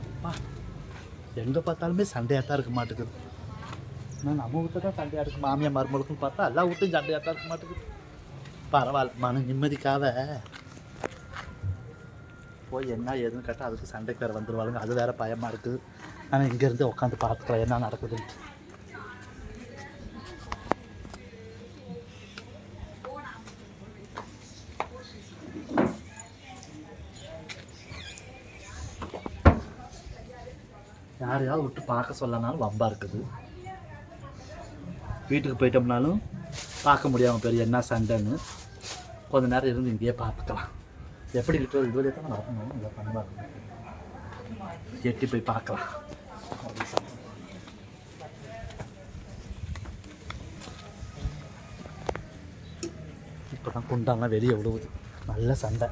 அப்பா எங்கே பார்த்தாலுமே சண்டையாக தான் இருக்க மாட்டேங்குது. நான் நம்ம வீட்டில் தான் சண்டையாக இருக்கு. மாமியார் மருமகளுக்கும் பார்த்தா எல்லா வீட்டும் சண்டையாக தான் இருக்க மாட்டேங்குது. பரவாயில்ல மன நிம்மதிக்காக போய் என்ன ஏதுன்னு கேட்டால் அதுக்கு சண்டைக்கு வேறு வந்துடுவாளுங்க அது வேறு பயமாக இருக்குது. ஆனால் இங்கேருந்து உட்காந்து பார்த்துக்கலாம் என்ன நடக்குதுன்ட்டு. யாரையாவது விட்டு பார்க்க சொல்லனாலும் வம்பா இருக்குது. வீட்டுக்கு போயிட்டோம்னாலும் பார்க்க முடியாமல் பெரிய என்ன சண்டைன்னு கொஞ்ச நேரம் இருந்து இங்கேயே பார்த்துக்கலாம். எப்படி இருக்கிறது வழியாக தான் வரணும். இதை பண்ணா எட்டி போய் பார்க்கலாம். இப்போ தான் குண்டாலாம் வெளியே விழுவுது. நல்ல சண்டை.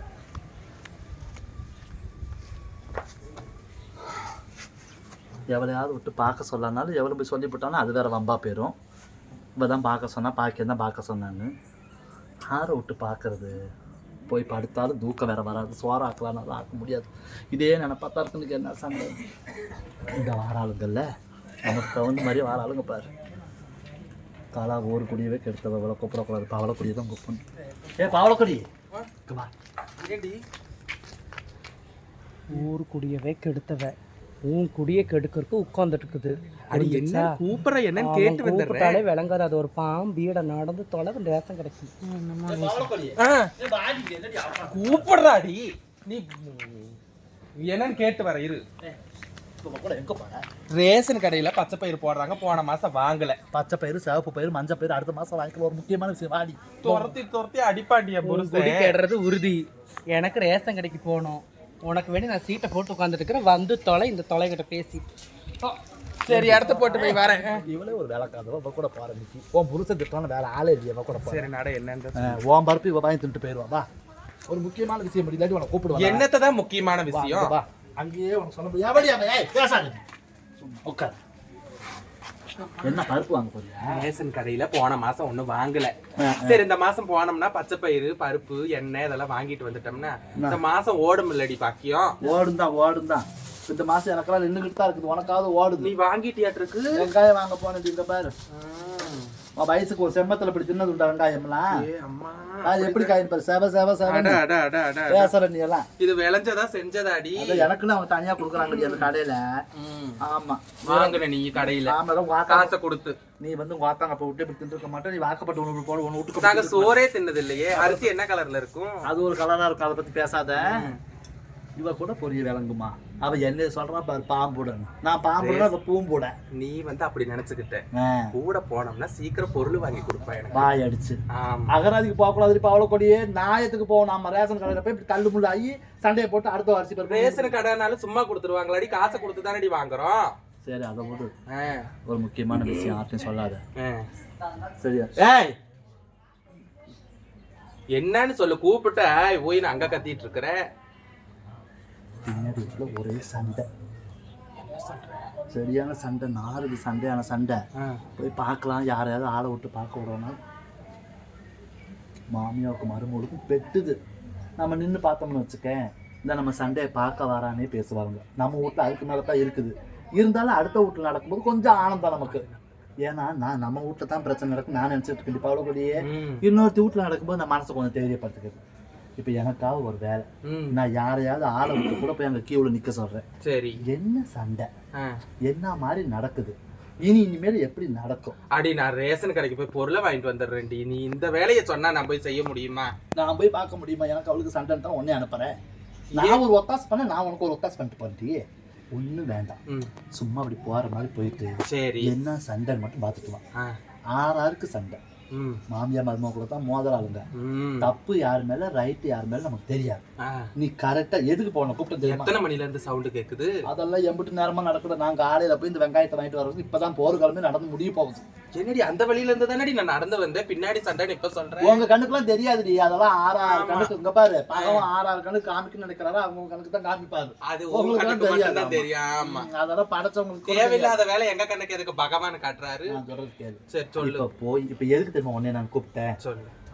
எவளையாவது விட்டு பார்க்க சொல்லனாலும் எவ்வளோ போய் சொல்லிவிட்டாலும் அது வேறு வம்பா போயிடும் இவ தான் பார்க்க சொன்னால் பாக்கியம் தான் பார்க்க சொன்னான்னு. ஆற விட்டு பார்க்கறது? போய் படுத்தாலும் தூக்கம் வேற வராது. சோறாக்கலாம் அதை ஆக்க முடியாது. இதே நினைப்பா தான் இருக்குன்னு என்ன சண்டை. இந்த வார ஆளுங்கள்ல நமக்கு தகுந்த மாதிரி வார ஆளுங்க பாரு. தலா ஒரு குடியவே கெடுத்தவ இவ்வளோ கூப்பிடக்கூடாது. பவளக்குடியை தான் கூப்பிடணும். ஏ பவளக்குடி இங்க வா. ஊர் குடியவே கெடுத்தவ. உன் குடியை கெடுக்கிறதுக்கு உட்கார்ந்துட்டு இருக்குது அடி என்ன கூப்பிடுற என்னன்னு கேட்டு வந்துடுறேன். கூப்பிட்டாலே விளங்காது. அது ஒரு பாம் பீட நடந்து தொலை ரேஷன் கிடைக்கும் கூப்பிடுறாடி நீ என்னன்னு கேட்டு வர இரு. எங்க போற? ரேஷன் கடையில பச்சை பயிர் போடுறாங்க. போன மாசம் வாங்கல. பச்சை பயிறு சிவப்பு பயிறு மஞ்சள் பயிறு அடுத்த மாதம் வாங்கிக்கலாம் ஒரு முக்கியமான விஷயம் வாடி. துரத்தி துரத்தி அடிப்பாண்டிய கெடுறது உறுதி. எனக்கு ரேஷன் கடைக்கு போகணும். உனக்கு வேண்டி நான் சீட்டை போட்டு உட்காந்துட்டு இருக்கிறேன் வந்து தொலை இந்த தொலை கிட்ட பேசி சரி இடத்த போட்டு போய் வரேன். இவளே ஒரு வேலைக்காதவ இவ கூட இன்னைக்கு உன் புருஷன் திட்டான வேலை ஆளே இல்லையா இவ கூட சரி நட என்னன்னு உன் பருப்பு இவ வாங்கி தின்ட்டு போயிடுவா வா. ஒரு முக்கியமான விஷயம் படி இல்லாட்டி உனக்கு கூப்பிடுவா என்னத்தை தான் முக்கியமான விஷயம்? வா. அங்கேயே உனக்கு சொல்ல ஏய் பேசாத. உட்கார். என்ன பருப்பு வாங்க போறியா? ரேஷன் கடையில போன மாசம் ஒண்ணும் வாங்கல. சரி இந்த மாசம் போனோம்னா பச்சை பயிறு பருப்பு எண்ணெய் இதெல்லாம் வாங்கிட்டு வந்துட்டோம்னா இந்த மாசம் ஓடும் இல்லடி பாக்கியம். ஓடும் தான் ஓடும் தான் இந்த மாசம் எனக்கெல்லாம் நின்றுக்கிட்டு தான் இருக்குது. உனக்காவது ஓடுது. நீ வாங்கிட்டியாட்டிருக்கு வெங்காயம் வாங்க போனது இங்க பாரு. வயசுக்கு ஒரு செம்மத்துல இப்படி தின்னது உண்டா வெங்காயம்லாம்? அது எப்படி காயின் பாரு செவ செவ செவ. பேசுற நீ. எல்லாம். இது விளைஞ்சதா செஞ்சதாடி? எனக்குன்னு அவங்க தனியா கொடுக்குறாங்க அந்த கடையில. ஆமா. வாங்குன நீ கடையில. ஆமா காசை கொடுத்து. நீ வந்து வாத்தாங்க அப்ப விட்டு இப்படி தின்றுக்க மாட்டேன். நீ வாக்கப்பட்ட உணவு போட ஒன்று நாங்க விட்டு சோறே தின்னது இல்லையே அரிசி என்ன கலர்ல இருக்கும்? அது ஒரு கலரா இருக்கும் அதை பத்தி பேசாத. இவ கூட பொரிய விளங்குமா? அவ என்ன சொல்றான் பாரு பாம்புடன்னு நான் பாம்புடன் அவ பூம்புட. நீ வந்து அப்படி நினைச்சுக்கிட்ட கூட போனோம்னா சீக்கிரம் பொருள் வாங்கி கொடுப்பா எனக்கு. வாய் அடிச்சு. அகராதிக்கு போக கூடாது இப்ப அவ்வளவு கொடியே. நாயத்துக்கு போவோம் நம்ம ரேஷன் கடையில போய் இப்படி தள்ளு முள்ளு ஆகி சண்டையை போட்டு அடுத்த அரிசி பருப்பு ரேஷன் கடைனாலும் சும்மா கொடுத்துருவாங்களாடி காசை கொடுத்து தானடி வாங்குறோம். சரி அதை ஆ, ஒரு முக்கியமான விஷயம் யார்ட்டையும் சொல்லாத. சரியா? ஏய்! என்னன்னு சொல்லு கூப்பிட்ட போய் நான் அங்க கத்திட்டு இருக்கிற வீட்டுல ஒரே சண்டை. சரியான சண்டை நாறுது சண்டையான சண்டை. போய் பார்க்கலாம் யாரையாவது ஆளை விட்டு பார்க்க விடணும் மாமியாவுக்கு மருமகளுக்கும் பெட்டுது. நம்ம நின்று பார்த்தோம்னு வச்சுக்கேன். இந்த நம்ம சண்டையை பார்க்க வரானே பேசுவாங்க. நம்ம வீட்டில் அதுக்கு மேலே தான் இருக்குது. இருந்தாலும் அடுத்த வீட்டில் நடக்கும்போது கொஞ்சம் ஆனந்தம் நமக்கு. ஏன்னா நான் நம்ம வீட்டில் தான் பிரச்சனை நடக்கும் நான் நினச்சிட்டு இருக்கேன். இப்போ அவ்வளோ கூடயே ம், இன்னொருத்தி வீட்டில் நடக்கும்போது நான் மனசை கொஞ்சம் தைரியப்படுத்திக்கிறது. இப்போ எனக்காக ஒரு வேலை. நான் யாரையாவது ஆளை விட்டு கூட போய் அங்கே கீழே நிற்க சொல்கிறேன் சரி. என்ன சண்டை. என்ன மாதிரி நடக்குது? இனி இனிமேல் எப்படி நடக்கும்? அடி நான் ரேஷன் கடைக்கு போய் பொருளை வாங்கிட்டு வந்துடுறேன்டி. நீ இந்த வேலையை சொன்னா நான் போய் செய்ய முடியுமா? நான் போய் பார்க்க முடியுமா? எனக்கு அவளுக்கு சண்டைன்னு தான் உடனே அனுப்புறேன். நான் ஒரு ஒத்தாசு பண்ண நான் உனக்கு ஒரு ஒத்தாசு பண்ணிட்டு போறேன் ஒன்றும் வேண்டாம். சும்மா அப்படி போற மாதிரி போயிட்டு சரி. என்ன சண்டைன்னு மட்டும் ஆ, ஆறாருக்கு சண்டை. மாமியார் மருமக கூட தான் மோதலாளுங்க. தப்பு யார் மேல ரைட்டு யார் மேல நமக்கு தெரியாது. நீ கரெக்டா எதுக்கு போகணும்? கூப்பிட்டு தெரியுமா? எத்தனை மணில இருந்து சவுண்ட் கேக்குது? அதெல்லாம் எம்பிட்டு நேரமா நடக்குது. நான் காலையில போய் இந்த வெங்காயத்தை வாங்கிட்டு வர்றது இப்பதான் போர் கிளம்பி நடந்து முடிய போகுது. என்னடி அந்த வழியில இருந்து தானடி நான் நடந்து வந்தேன். பின்னாடி சண்டைன்னு இப்ப சொல்றேன். உங்க கண்ணுக்குலாம் தெரியாதுடி. அதெல்லாம் ஆறாறு கணக்கு இங்க பாரு. பகவான் ஆறாறு கணக்கு காமிக்கணும்னு நினைக்கிறாரா? அவங்க கணக்கு தான் காமிப்பாரு. அது உங்களுக்கு தெரியாது, தெரியும். அதெல்லாம் படைச்சவங்களுக்கு தேவையில்லாத வேலை எங்க கண்ணுக்கு எதுக்கு? பகவான் காட்டுறாரு. சரி சொல்லு. இப்ப போய் இப்ப எதுக்கு தெரியுமா உன்னை நான் கூப்பிட்டேன்.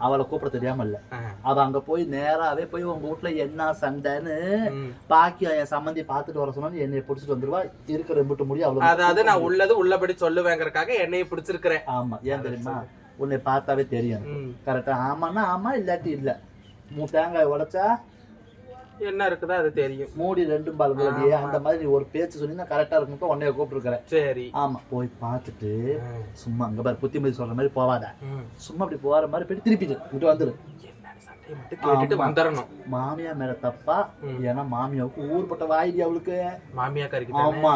அவளை கூப்பிட தெரியாம இல்ல. அவ அங்க போய் நேராவே போய் உங்க வீட்டுல என்ன சண்டைன்னு. பாக்கி என் சம்மந்தி பார்த்துட்டு வர சொன்னா என்னை பிடிச்சிட்டு வந்துருவா. இருக்கிற ரெம்பிட்டு முடியும் அவ்வளவு அதாவது நான் உள்ளது உள்ளபடி சொல்லுவேங்கறக்காக என்னைய பிடிச்சிருக்கிறேன். ஆமா. ஏன் தெரியுமா? உன்னை பார்த்தாவே தெரியும். கரெக்டா ஆமான்னா ஆமா இல்லாட்டி இல்ல. மூ தேங்காய் உடைச்சா என்ன இருக்குதோ அது தெரியும். மூடி ரெண்டும் பால்களையே அந்த மாதிரி ஒரு பேச்சு சொன்னீங்கன்னா கரெக்டா இருக்கும் உன்னைய கூப்பிட்டுருக்கிறேன். சரி. ஆமா போய் பார்த்துட்டு. சும்மா அங்க பாரு புத்திமதி சொல்ற மாதிரி போவாத. சும்மா அப்படி போற மாதிரி போயிட்டு திருப்பிட்டு இங்கிட்டு வந்துரு. மட்டும் கேட்டுட்டு. வந்துடணும் மாமியா மேல தப்பா. ஏன்னா மாமியாவுக்கு ஊர்பட்ட வாய்டி அவளுக்கு? மாமியா கறிக்கு தானே? ஆமா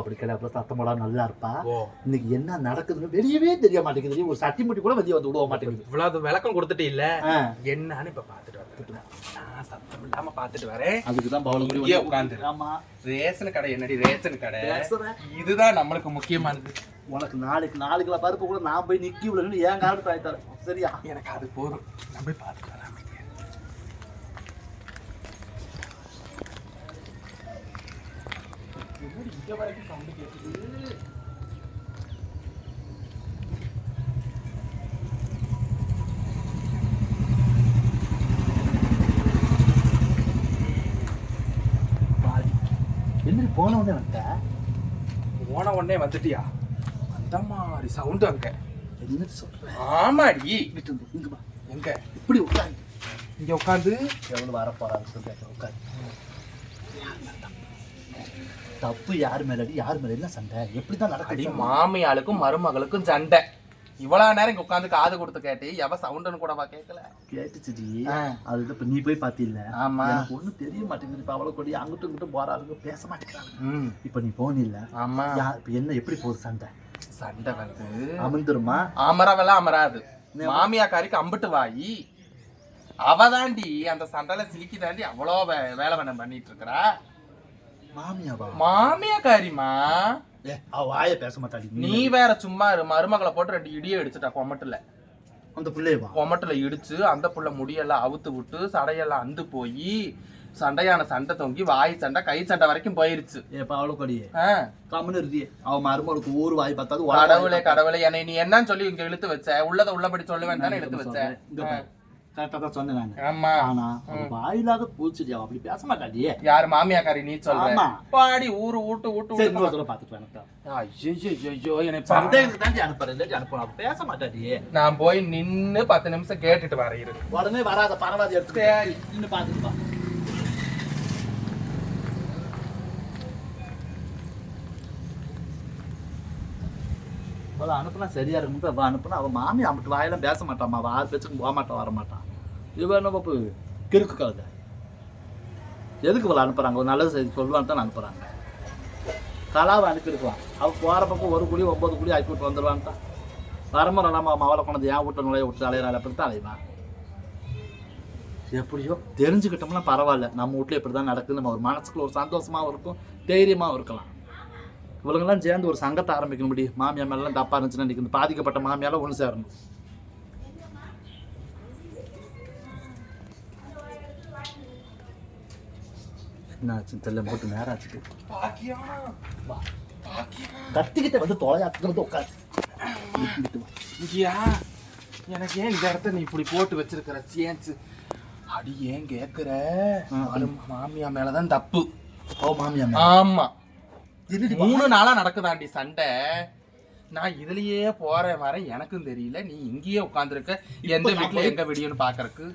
அப்படி கிடையாது அப்புறம் சத்தம் போடாம நல்லா இருப்பா. இன்னைக்கு என்ன நடக்குதுன்னு வெளியவே தெரிய மாட்டேங்குது. ஒரு சட்டி முட்டி கூட வெளியே வந்து விடுவ மாட்டேங்குது. இவ்வளவு விளக்கம் கொடுத்துட்டு இல்ல? என்னன்னு இப்ப பாத்துட்டு வந்துட்டு நான் சத்தம் இல்லாம பாத்துட்டு வரேன். அதுக்குதான். ஆமா. ரேஷன் கடை என்னடி ரேஷன் கடை? இதுதான் நம்மளுக்கு முக்கியமானது. உனக்கு நாளைக்கு நாலு கிலோ பருப்பு கூட நான் போய் நிக்கி விடணும்னு ஏன் காரணத்தை வாங்கி தரேன்? சரியா? எனக்கு அது போதும். நான் போய். என்னடி இங்க வரைக்கும் sound கேக்குது? பாடி என்ன போன உடனே வந்துட்ட போன உடனே வந்துட்டியா? அந்த மாதிரி சவுண்ட் அங்க. என்ன சொல்ற? ஆமாடி. இங்கிட்டு வந்து, இங்க வா. எங்க? இப்படி உட்காந்து இங்க உட்காந்து எவ்வளவு வர போறான்னு சொல்லி உட்காந்து தப்பு யார் மேலடி யார் மேல என்ன சண்டை? எப்படிதான் அடி நடக்குது மாமியாளுக்கும் மருமகளுக்கும் சண்டை. இவ்வளவு நேரம் இங்க உட்காந்து காது கொடுத்து கேட்டு எவ சவுண்டுன்னு கூடவா கேட்கல கேட்டுச்சுடி. அது இப்ப நீ போய் பாத்தில ஆமா. ஒண்ணும் தெரிய மாட்டேங்குது. இப்ப அவளை கொடி அங்கிட்டும் இங்கிட்டும் போறாருங்க பேச மாட்டேங்கிறாங்க. இப்ப நீ போனில்ல? ஆமா. இப்ப என்ன எப்படி போகுது சண்டை? சண்டை வந்து அமர்ந்துருமா? அமரவெல்லாம் அமராது. மாமியாக்காரிக்கு அம்பிட்டு வாயி. அவதாண்டி அந்த சண்டையில சிலிக்கி தாண்டி அவ்வளோ வேலை வேணும் பண்ணிட்டு இருக்கிறா. மாமியாவா? மாமியாக்காரிமா அவ வாய பேச மாட்டாடி நீ வேற சும்மா இரு மருமகளை போட்டு ரெண்டு இடியை இடிச்சுட்டா கொமட்டுல. அந்த பிள்ளையவா கொமட்டுல இடிச்சு அந்த புள்ள முடியெல்லாம் அவுத்து விட்டு சடையெல்லாம் அந்து போய் சண்டையான சண்டை தொங்கி வாய் சண்டை கை சண்டை வரைக்கும் போயிருச்சு. ஏப்ப அவளை கொடியே கம்முன்னு இருந்தியே அவ மருமகளுக்கு ஊர் வாய் பார்த்தாது கடவுளே கடவுளே என்னை நீ என்னன்னு சொல்லி இங்க இழுத்து வச்ச உள்ளத உள்ளபடி சொல்லுவேன் தானே இழுத்து வச்ச? ஆ, கரெக்டா தான் சொன்னேன் நானு. ஆமா. ஆனா அப்படி பேச மாட்டாடி. யாரு மாமியாக்காரி நீ சொல்ற. பாடி ஊரு ஊட்டு ஊட்டு சரி இன்னொரு தடவை பாத்துட்டு வேணாம் ஐயோ சந்தேகத்துக்கு அனுப்புறேன் அனுப்பணும் பேச மாட்டாடி. நான் போய் நின்னு பத்து நிமிஷம் கேட்டுட்டு வரேன் உடனே வராத. இன்னும் பாத்துட்டு அவளை அனுப்புனா சரியா இருக்கும். அவள் அனுப்புனா அவள் மாமி அவன் வாயெல்லாம் பேச மாட்டான் அவள் ஆறு பேச்சுக்கும் போக மாட்டான் வர மாட்டான். இவன் என்ன பாப்பு கிறுக்கு கழுத. எதுக்கு இவளை அனுப்புறாங்க? ஒரு நல்லது செய்தி சொல்லுவான்னு தான் அனுப்புகிறாங்க கலாவை அனுப்பியிருக்கலாம். அவ போகிற பக்கம் ஒரு குழி ஒம்பது குழி ஆக்கி விட்டு வந்துடுவான்ட்டான் வரமுறை நம்ம அவளை கொண்டது ஏன் விட்டு நுழைய விட்டு அலையிறாள் அப்படி தான் அலைவான் எப்படியோ தெரிஞ்சுக்கிட்டோம்னா பரவாயில்ல. நம்ம வீட்ல இப்படி தான் நடக்குது. நம்ம ஒரு மனசுக்குள்ள ஒரு சந்தோஷமாவும் இருக்கும் தைரியமாகவும் இருக்கலாம். இவளுங்கெல்லாம் சேர்ந்து ஒரு சங்கத்தை ஆரம்பிக்க முடியும் மாமியா மேலாம் தப்பா இருந்துச்சுன்னா இந்த பாதிக்கப்பட்ட மாமியால ஒன்று சேரணும். என்ன ஆச்சு தெரியல போட்டு நேரம் ஆச்சு கத்திக்கிட்ட வந்து தொலையாத்துக்கிறது. இங்கயா? எனக்கு ஏன் இந்த இடத்த நீ இப்படி போட்டு வச்சிருக்கிற? சேன்ஸ் அடி ஏன் மரு- மாமியா மேலதான் தப்பு. ஓ மாமியா. ஆமா. மூணு நாளா நடக்குதாண்டி சண்டை. நான் இதுலயே போறேன் வரேன் எனக்கும் தெரியல. நீ இங்கேயே உட்காந்துருக்க எந்த வீட்டுல எங்க வெடியோன்னு பாக்குறதுக்கு.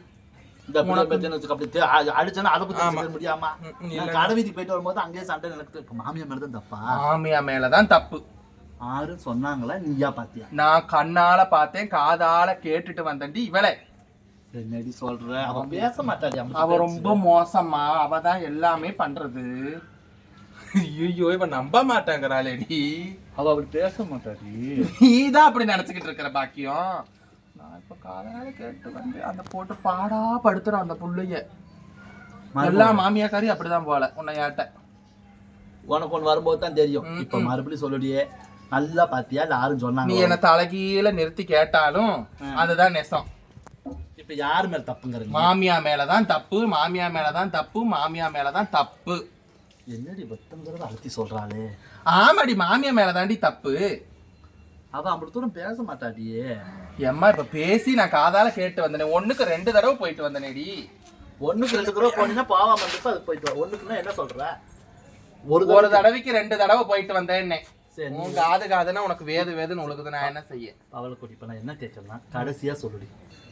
இந்த பத்தின வச்சுக்க அப்படி தே- அ- அடிச்சேன்னா அதை பத்தி முடியாமா? கடை வீதிக்கு போயிட்டு வரும்போது அங்கேயே சண்டை நடக்குது. மாமியா மேல தான் தப்பா? மாமியா மேலதான் தப்பு. ஆறு சொன்னாங்களா? நீயா பாத்தியா? நான் கண்ணால பார்த்தேன் காதால கேட்டுட்டு வந்தேன்டி இவளை. என்னடி சொல்ற? அவ பேச மாட்டாடி அவ ரொம்ப மோசமா அவ தான் எல்லாமே பண்றது. ஐயோ இவன் நம்ப மாட்டாங்கிறாளேடி அவ அப்படி பேச மாட்டாடி நீதான் அப்படி நினைச்சுக்கிட்டு இருக்கிற பாக்கியம். நான் இப்ப காதால கேட்டு வந்து அந்த போட்டு பாடா படுத்துறான் அந்த புள்ளைய. எல்லா மாமியாக்காரி அப்படிதான் போல உன்னை யாட்ட உனக்கு ஒண்ணு வரும்போது தான் தெரியும். இப்ப மறுபடியும் சொல்லுடியே நல்லா பாத்தியா? யாரும் நீ சொன்னாங்க என்ன தலைகீழ நிறுத்தி கேட்டாலும் அதுதான் நெசம். இப்ப யாரு மேல தப்புங்கிறீங்க? மாமியா மேலதான் தப்பு மாமியா மேலதான் தப்பு மாமியா மேலதான் தப்பு. என்னடி பத்தங்கிறத அழுத்தி சொல்றாளே. ஆமாடி மாமியா மேலதாண்டி தப்பு. அவ அப்படி தூரம் பேச மாட்டாடியே எம்மா இப்ப பேசி நான் காதால கேட்டு வந்தனே. ஒண்ணுக்கு ரெண்டு தடவை போயிட்டு வந்தனேடி. ஒண்ணுக்கு ரெண்டு தடவை போனீங்கன்னா பாவம் வந்துட்டு அது போயிட்டு வா. ஒண்ணுக்குன்னா என்ன சொல்ற? ஒரு ஒரு தடவை தடவைக்கு ரெண்டு தடவை போயிட்டு வந்தேன்னே. உன் காது காதுன்னா உனக்கு வேது வேதுன்னு உழுகுது. நான் என்ன செய்ய? அவளை கூட்டி இப்ப நான் என்ன கேட்கறேன்னா கடைசியா சொல்லுடி.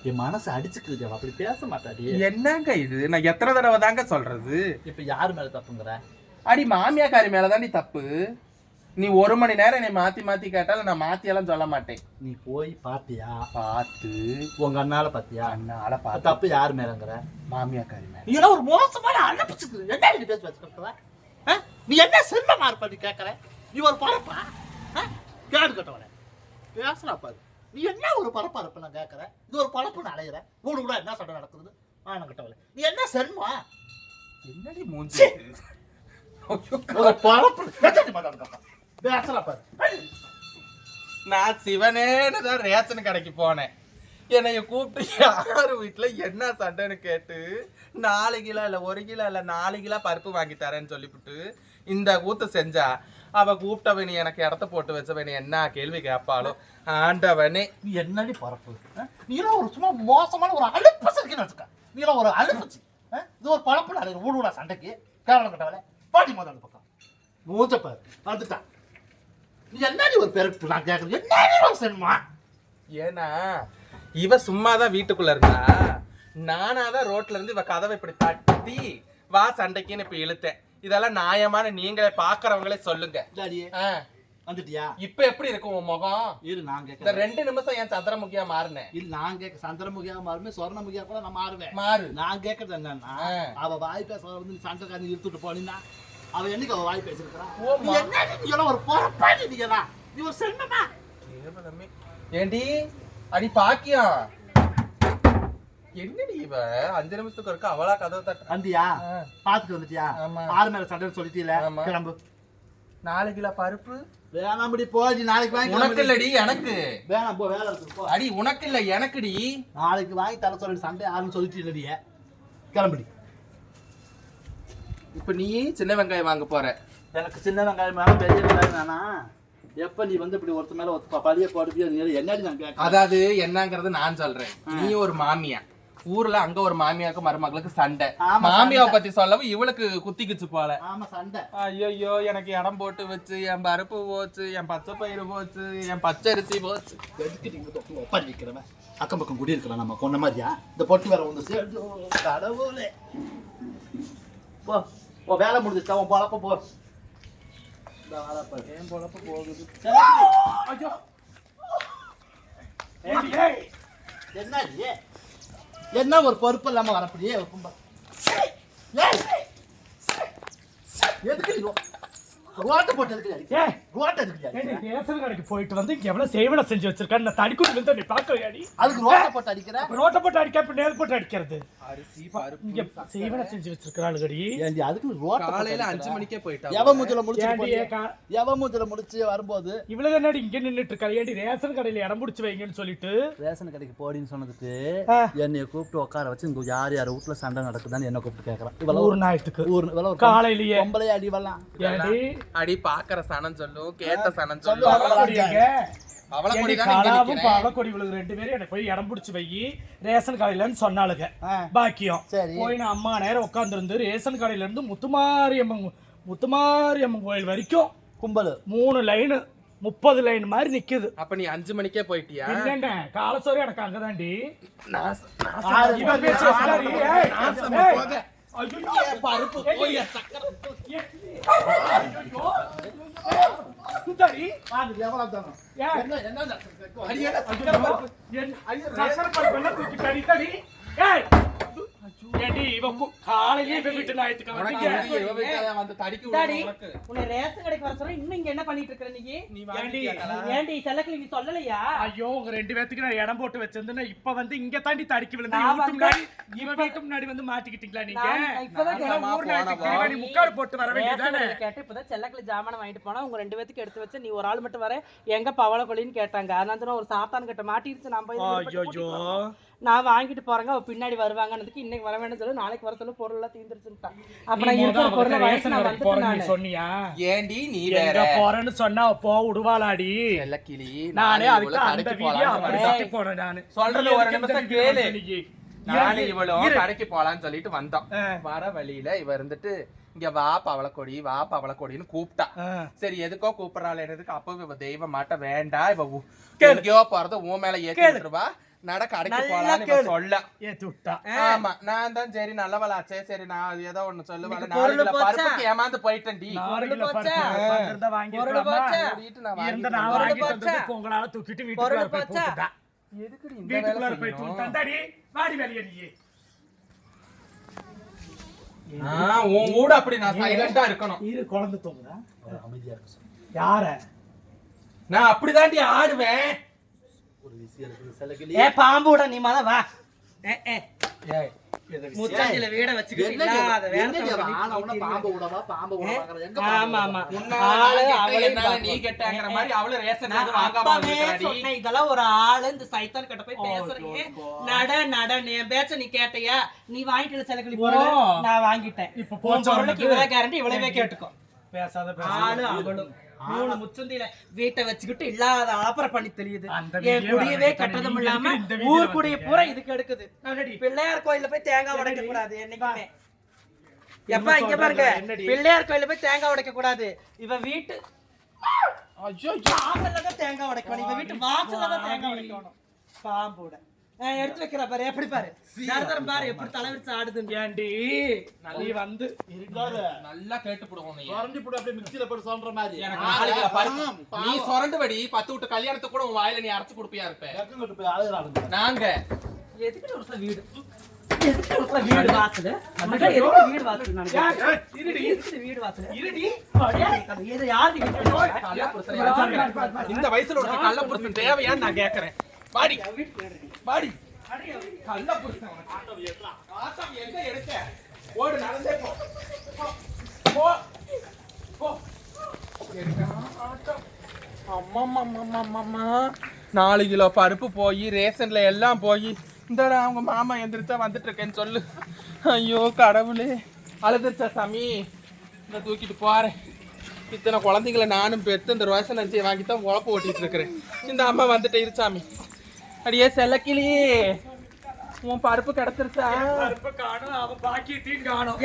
என் மனசு அடிச்சுக்குது அப்படி பேச மாட்டாடி. என்னங்க இது? நான் எத்தனை தடவை தாங்க சொல்றது? இப்ப யார் மேல தப்புங்கிற? அடி மாமியாக்காரி மேலதாண்டி தப்பு. நீ ஒரு மணி நேரம் என்னை மாத்தி மாத்தி கேட்டாலும் நான் மாத்தி எல்லாம் சொல்ல மாட்டேன். நீ போய் பாத்தியா? பார்த்து உங்க அண்ணால பாத்தியா? அண்ணால பார்த்து தப்பு யார் மேலங்கிற? மாமியாக்காரி மேல. நீ எல்லாம் ஒரு மோசமான அனுப்பிச்சுக்குது என்ன நீ பேச வச்சுக்கிற நீ என்ன செல்வமா இருப்ப நீ கேட்கற நீ ஒரு பரப்பா? ஆ? கேடு கட்டவன. பேசுறா பாரு. நீ என்ன ஒரு பரப்பா இருப்ப நான் கேட்கறேன் இது ஒரு பழப்பு அலையிற. ஊடு கூட என்ன சண்டை நடக்குது ஆன கட்டவல நீ என்ன செல்வா என்னடி மூஞ்சி? நான் சிவனேன்னு தான் ரேஷன் கடைக்கு போனேன். என்னைய கூப்பிட்டு யார் வீட்டில் என்ன சண்டைன்னு கேட்டு நாலு கிலோ இல்லை ஒரு கிலோ இல்லை நாலு கிலோ பருப்பு வாங்கி தரேன்னு சொல்லிவிட்டு இந்த கூத்து செஞ்சா அவ கூப்பிட்டவனி எனக்கு இடத்த போட்டு வச்சவனி என்ன கேள்வி கேட்பாளோ? ஆண்டவனே. நீ என்னடி பரப்பு? ஆ? நீ எல்லாம் ஒரு சும்மா மோசமான ஒரு அழுப்பு இருக்குன்னு வச்சுக்க. நீ எல்லாம் ஒரு அழுப்புச்சு? இது ஒரு பழப்பு அலையிற ஊடு விடா சண்டைக்கு? கேவலம் கட்டவல பாட்டி முதல் பக்கம். மூச்சப்பாரு வந்துட்டான் நீ என்னடி ஒரு பெருக்கு நான் கேட்கறது என்னடி ஒரு செல்வா ஏன்னா இவ சும்மா தான் வீட்டுக்குள்ள இருந்தா நானா தான் ரோட்ல இருந்து இவ கதவை இப்படி தட்டி வா சண்டைக்குன்னு இப்ப இழுத்தேன். இதெல்லாம் நியாயமான நீங்களே பாக்குறவங்களே சொல்லுங்க. வந்துட்டியா? இப்ப எப்படி இருக்கும் உன் முகம்? இரு நான் கேட்கறேன் ரெண்டு நிமிஷம் என் சந்திரமுகியா மாறினேன் இல்ல நான் கேட்க சந்திரமுகியா மாறுமே சொர்ணமுகியா கூட நான் மாறுவேன். மாறு. நான் கேட்கறது என்னன்னா. அவ வாய் பேச வந்து சண்டைக்காரன் இழுத்துட்டு போனீங்கன்னா அவ என்னைக்கு அவ வாய் பேசிருக்கிறா நீ என்னடி நீ எல்லாம் ஒரு பொறப்பாடி நீ எல்லாம் நீ ஒரு கேவலமே. ஏண்டி? அடி பாக்கியம் என்னடி இவ? அஞ்சு நிமிஷத்துக்கு இருக்க அவளா கதவை தட்ட வந்தியா? பாத்துட்டு வந்துட்டியா? ஆமா. ஆறு மேல சண்டை சொல்லிட்டீல. கிளம்பு. நாலு கிலோ பருப்பு. வேணாம்படி போடி நாளைக்கு வாங்கி உனக்கு. இல்லடி எனக்கு. வேணாம் போ. வேலை இருக்கு அடி உனக்கு இல்ல எனக்குடி. நாளைக்கு வாங்கி தர சொல்லி சண்டை ஆறுன்னு சொல்லிட்டீங்கடியே கிளம்புடி. இப்ப நீ சின்ன வெங்காயம் வாங்க போற. எனக்கு சின்ன வெங்காயம்? வேணாம் பெரிய வெங்காயம் வேணாம் எப்ப நீ வந்து இப்படி ஒருத்த மேல ஒருத்த பழிய போடுவியோ நீ என்னடி நான் கேட்க அதாவது என்னங்கறது நான் சொல்றேன். நீ ஒரு மாமியா. ஊர்ல அங்க ஒரு மாமியாக்கு மருமகளுக்கு சண்டை. மாமியாவை. பத்தி சொல்லவும் இவளுக்கு குத்திக்குச்சு போல. ஆமா சண்டை. ஐயோ எனக்கு இடம் போட்டு வச்சு என் பருப்பு போச்சு என் பச்சை பயிறு போச்சு என் பச்சரிசி போச்சு. எதுக்கு நீங்க தொட்டு ஒப்பாரி வைக்கிறவன் அக்கம் பக்கம் குடி இருக்கலாம் நம்ம. கொண்ட மாதிரியா? இந்த பொட்டு வேற வந்து சேர்ந்து கடவுளே. போ. போ வேலை முடிஞ்சிச்சா உன் பொழப்ப போ. இந்த வேலை பாரு. என் பொழப்பு போகுது. ஐயோ. என்ன ஒரு பொறுப்பு இல்லாம வரப்படியே? ஒரு கும்பல்! எதுக்கு ரோட்டை போட்டு ரேஷன் கடைக்கு போயிட்டு வந்து இங்க எவ்வளவு சேவனை செஞ்சு வச்சிருக்கான்னு நான் தடிக்குடி வந்து நீ பாக்கலையாடி அதுக்கு ரோட்டை போட்டு அடிக்கிற? ரோட்டை போட்டு அடிக்க இப்ப நேர் போட்டு அடிக்கிறது. அரிசி பருப்பு இங்க சேவனை செஞ்சு வச்சிருக்கிறாளுகடி ஏண்டி அதுக்கு ரோட்டை போட்டு காலையில அடிக்கிற? அஞ்சு மணிக்கே போயிட்டா எவ மூஞ்சில முடிச்சு ஏண்டி? எவ மூஞ்சில முடிச்சு வரும்போது? இவ்வளவு என்னடி இங்க நின்னுட்டு இருக்கா? ஏடி ரேஷன் கடையில இடம் பிடிச்சு வைங்கன்னு சொல்லிட்டு. ரேஷன் கடைக்கு போடின்னு சொன்னதுக்கு. என்னைய கூப்பிட்டு உட்கார வச்சு இங்க யார் யார் வீட்டுல சண்டை நடக்குதான்னு என்ன கூப்பிட்டு கேக்குறான். ஊர் நாயத்துக்கு. ஒரு காலையிலேயே. பொம்பளை அடி வரலாம் ஏடி அடி பாக்குற சனம் சொல்லும் கேட்ட சனம் சொல்லு, சொல்லும் கலாவும். பாவக்கொடி இவளுக்கு ரெண்டு பேரும் எனக்கு போய் இடம் பிடிச்சு வை. ரேஷன் கடையிலன்னு சொன்னாளுங்க. பாக்கியம். போய் நான் அம்மா நேரம் உட்காந்துருந்து ரேஷன் கடையில இருந்து முத்துமாரியம்மன் முத்துமாரியம்மன் கோயில் வரைக்கும் கும்பல். மூணு லைனு முப்பது லைன் மாதிரி நிக்குது. அப்ப நீ அஞ்சு மணிக்கே போயிட்டியா? இல்லைங்க காலசோரி எனக்கு அங்கதாண்டி. நான் ச- நான் ஆறு இவன் பேச்சு வாங்காதடி. ஏய், நாசமா ஏய். போக. ஐயோ, பருப்பு ஐயோ. சுத்தாடி. எவ்வளவு. என்ன என்ன. என் சக்கரை பருப்பு எல்லாம் தூக்கி தடி, தடி. ஏய். காலையிலே வீட்டு. உன்னை ரேஷன் கடைக்கு வர சொல்ல இன்னும் இங்க என்ன பண்ணிட்டு இருக்கிற நீ ஏண்டி? ஏண்டி நீ சொல்லலையா ஐயோ உங்க ரெண்டு பேத்துக்கு நான் இடம் போட்டு வச்சிருந்தேன் இப்ப வந்து இங்க தாண்டி தடுக்கி முன்னாடி இவன் வீட்டு முன்னாடி வந்து மாட்டிக்கிட்டீங்களா நீங்க இப்பதான் ஊர் முக்கால் போட்டு வர வேண்டியதானே கேட்டு இப்பதான் செல்லக்கிளி ஜாமான வாங்கிட்டு போனா உங்க ரெண்டு பேத்துக்கு எடுத்து வச்சு நீ ஒரு ஆள் மட்டும் வர எங்க பவள கொலின்னு கேட்டாங்க அதனால தான் ஒரு சாத்தான் கிட்ட மாட்டிருச்சு நம்ம ஐயோ நான் வாங்கிட்டு போறேங்க அவ பின்னாடி வருவாங்கன்னதுக்கு இன்னைக்கு வர வேண்டாம் சொல்லு நாளைக்கு வர சொல்லு பொருள் எல்லாம் தீந்துருச்சுட்டான் அப்ப நான் இருக்கிற பொருளை வாங்கி நான் வந்துட்டேன் நானு. சொன்னியா ஏண்டி நீ வேற போறேன்னு சொன்னா போ விடுவாளாடி செல்ல கிளி நானே நானே அதுக்கு அந்த வீடியோ. சுத்தி போனேன் நானு சொல்றது ஒரு நிமிஷம் கேளு. இரு, இவளும். கடைக்கு போலான்னு சொல்லிட்டு வந்தோம். வர வழியில இவ இருந்துட்டு இங்க வா பவளக்கொடி வா பவளக்கொடின்னு கூப்பிட்டா. சரி எதுக்கோ கூப்பிடறாள் என்னதுக்கு அப்போ இவ தெய்வ மாட்ட வேண்டாம் இவ. எங்கேயோ போறத உன் மேல ஏத்தி. விட்டுருவா நட கடைக்கு போலான்னு. சொல்ல ஏத்தி விட்டா ஆமா நான் தான் சரி நல்லவளாச்சே சரி நான் ஏதோ ஒண்ணு சொல்லுவேன் நாளைக்கு போச்சா? பருப்புக்கு ஏமாந்து போச்சா? வந்தது பொங்கலால தூக்கிட்டு பொருள் வீட்டுக்குள்ளார போய் போச்சா? போட்டுட்டா. எதுக்குடி இந்த வேலை வீட்டுக்குள்ளார போய் செய்யணும்? தூக்கிட்டாண்டாடி. வாடி வெளியே நீ. ஆ, உன் கூட அப்படி நான் சைலண்டா இருக்கணும் இரு குழந்தை தூங்குதா அமைதியா இருக்க யார நான் அப்படிதாண்டி ஆடுவேன் ஒரு விஷயம் இருக்குது. சில ஏ பாம்புட நீ மத வா. ஏ, ஏ, ஏய் வீட இதெல்லாம் ஒரு ஆளு இந்த சைத்தான் கிட்ட போய் பேசுறீங்க நட நட பேச்ச நீ கேட்டியா? நீ வாங்கிட்டு செலக்களி. நான் வாங்கிட்டேன். இப்ப பொருளுக்கு? இவ்வளவு கேரண்டி இவ்வளவே கேட்டுக்கோ. பேசாத. ஆளு அவளும். மூணு முச்சந்தில வீட்டை வச்சுக்கிட்டு இல்லாத ஆப்பரை பண்ணி தெரியுது என் குடியவே கட்டதும் இல்லாம ஊர் குடிய? பூரா இதுக்கு எடுக்குது? பிள்ளையார் கோயில்ல போய் தேங்காய் உடைக்க கூடாது என்னைக்குமே. எப்பா இங்க? பாருங்க? பிள்ளையார் கோயில்ல போய் தேங்காய் உடைக்க கூடாது இவ வீட்டு ஐயோ, தேங்காய் உடைக்கணும். இவ வீட்டு வாசல்ல தான் தேங்காய் உடைக்கணும். பாம்போட. எடுத்து வைக்கிற பாரு எப்படி பாரு? நரதரம் பாரு எப்படி தலைவிரிச்சு ஆடுதுன்னு. ஏண்டி? நீ வந்து நல்லா கேட்டுப்புடுவோம் நீ. குறைஞ்சு போட்டு அப்படியே மிக்சியில போட்டு சொல்ற மாதிரி. நீ சொரண்டு வடி பத்து விட்டு கல்யாணத்துக்கு கூட உன் வாயில நீ அரைச்சு கொடுப்பியா இருப்ப? கட்டு நாங்க. எதுக்கு ஒரு ஒரு வீடு வீடு வாசல் வீடு வாசல்? இருடி. இது யாரு கள்ள புருஷன் இந்த வயசுல உனக்கு கள்ள புருஷன் தேவையான்னு நான் கேக்குறேன் பாடி பாடி கள்ள புருஷன். ஆட்டம் எங்க எடுக்க ஓடு நடந்தே போ. போ. போ. போ. அம்மா நாலு கிலோ பருப்பு போய் ரேஷன்ல எல்லாம் போய். இந்த அவங்க மாமா எந்திரிச்சா வந்துட்டு இருக்கேன்னு சொல்லு. ஐயோ கடவுளே. அழுதுச்சா சாமி? இந்த தூக்கிட்டு போறேன். இத்தனை குழந்தைங்கள நானும் பெத்து இந்த ரோசன் அரிசியை வாங்கி தான் உழப்பு ஓட்டிட்டு இருக்கிறேன். இந்த அம்மா வந்துட்டு இருச்சாமி அடியே செல்லக்கிளி. உன் பருப்பு கிடச்சிருச்சா பருப்பு காணும் அவன் பாக்கியத்தையும் காணும்.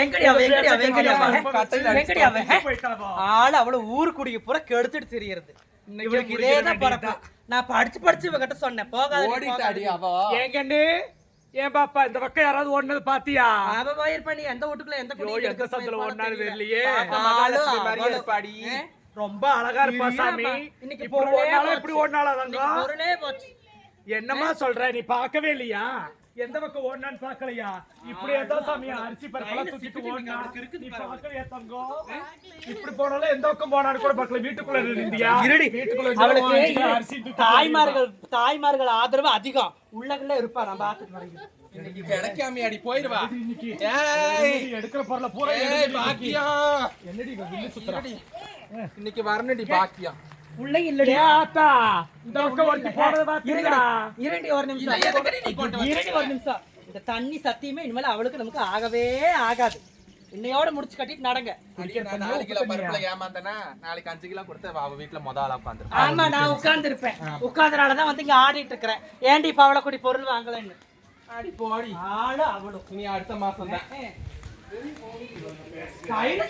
ஆளு அவ்வளவு ஊரு பூரா கெடுத்துட்டு தெரியறது. இவளுக்கு இதேதான் பரப்பு நான் படிச்சு படிச்சு இவகிட்ட சொன்னேன். போகாத ஓடிட்டாடி அவ. ஏன் பாப்பா இந்த பக்கம் யாராவது ஓடுனது பாத்தியா? அவ போயிருப்பா நீ எந்த வீட்டுக்குள்ள எந்த குடியும் எந்த சத்துல ஓடினாலும் தெரியலையே. ரொம்ப அழகா இருப்பா சாமி. இன்னைக்கு இப்படி ஓடினாலும் இப்படி. ஓடினாலும் பொருளே போச்சு. என்னமா சொல்ற? நீ பார்க்கவே இல்லையா? எந்த பக்கம் ஓடினான்னு பார்க்கலையா? இப்படி ஏதோ சாமி அரிசி பருப்பெல்லாம் தூக்கிட்டு ஓடினா நீ பார்க்கலையா தங்கம் இப்படி போனாலும் எந்த பக்கம் போனான்னு கூட பார்க்கல. வீட்டுக்குள்ள இருந்தியா இருடி. வீட்டுக்குள்ள அரிசி தாய்மார்கள் தாய்மார்கள் ஆதரவு அதிகம். உள்ளக்குள்ள இருப்பா நான் பாத்துட்டு வரேன். இன்னைக்கு கிடைக்காம அடி போயிருவா இன்னைக்கு? ஏய். எடுக்கிற பொருளை பூரா பாக்கியம் என்னடி இன்னைக்கு வரணுடி பாக்கியம் உள்ள இல்லடி. ஆத்தா இந்த பக்கம் ஒருத்தி போனதை பாத்தீங்களா இரண்டி ஒரு நிமிஷம்? இரண்டி ஒரு நிமிஷம். இந்த தண்ணி சத்தியமே இனிமேல் அவளுக்கு நமக்கு ஆகவே ஆகாது. இன்னையோட முடிச்சு கட்டிட்டு நடங்க. நாலு கிலோ பருப்புல ஏமாந்தேனா நாளைக்கு அஞ்சு கிலோ கொடுத்து அவ வீட்டுல முத ஆளா உட்காந்துரு ஆமா நான் உட்கார்ந்து இருப்பேன் உட்கார்ந்தனாலதான் வந்து இங்க ஆடிட்டு இருக்கிறேன். ஏண்டி பவளக்குடி பொருள் வாங்கலன்னு? அடி போடி. ஆளு அவளும். நீ அடுத்த மாசம் தான். கையில